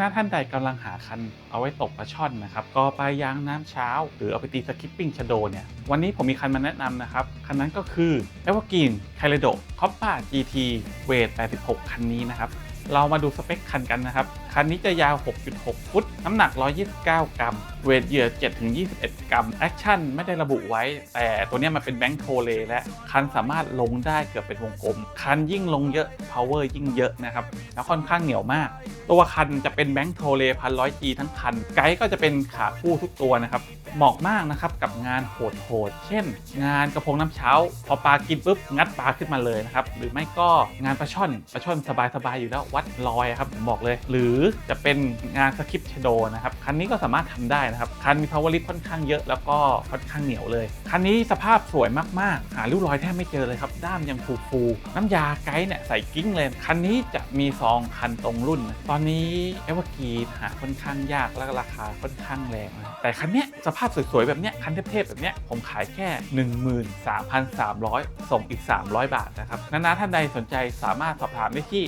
น้าท่านใดกำลังหาคันเอาไว้ตกปลาช่อนนะครับกอปลายางน้ำเช้า หรือเอาไปตีสกิปปิ้งชะโดเนี่ยวันนี้ผมมีคันมาแนะนำนะครับ คันนั้นก็คือ e v e r g r e e n c a l e d o c o p p a GT เวท 86 คันนี้นะครับเรามาดูสเปคคันกันนะครับ คันนี้จะยาว 6.6 ฟุต น้ำหนัก 129 กรัม เวทเหยื่อ 7-21 กรัม แอคชั่นไม่ได้ระบุไว้ แต่ตัวนี้มันเป็นแบงค์โทเลและคันสามารถลงได้เกือบเป็นวงกลม คันยิ่งลงเยอะ power ยิ่งเยอะนะครับ แล้วค่อนข้างเหนียวมาก ตัวคันจะเป็นแบงค์โทเลพันร้อยจีทั้งคัน ไกด์ก็จะเป็นขาคู่ทุกตัวนะครับเหมาะมากนะครับกับงานโหดๆ เช่น งานกระพงน้ำเช้า พอปลากินปุ๊บงัดปลาขึ้นมาเลยนะครับ หรือไม่ก็งานปลาช่อนปลาช่อนสบายๆ อยู่แล้ววัดลอยครับผมบอกเลย หรือจะเป็นงานสคริปต์ชโดนะครับ คันนี้ก็สามารถทำได้นะครับ คันมี power lift ค่อนข้างเยอะแล้วก็ค่อนข้างเหนียวเลย คันนี้สภาพสวยมากๆ หาริ้วรอยแทบไม่เจอเลยครับ ด้ามยังฟูๆน้ำยาไกด์เนี่ยใส่กิ้งเลย คันนี้จะมีซองคันตรงรุ่นนะตอนนี้เอเวอร์กีหาค่อนข้างยากและราคาค่อนข้างแรงนะแต่คันเนี้ยสภาพสวยๆแบบเนี้ยคันเทพๆแบบเนี้ยผมขายแค่ 13,300 ส่งอีก 300 บาทนะครับนานาท่านใดสนใจสามารถสอบถามได้ที่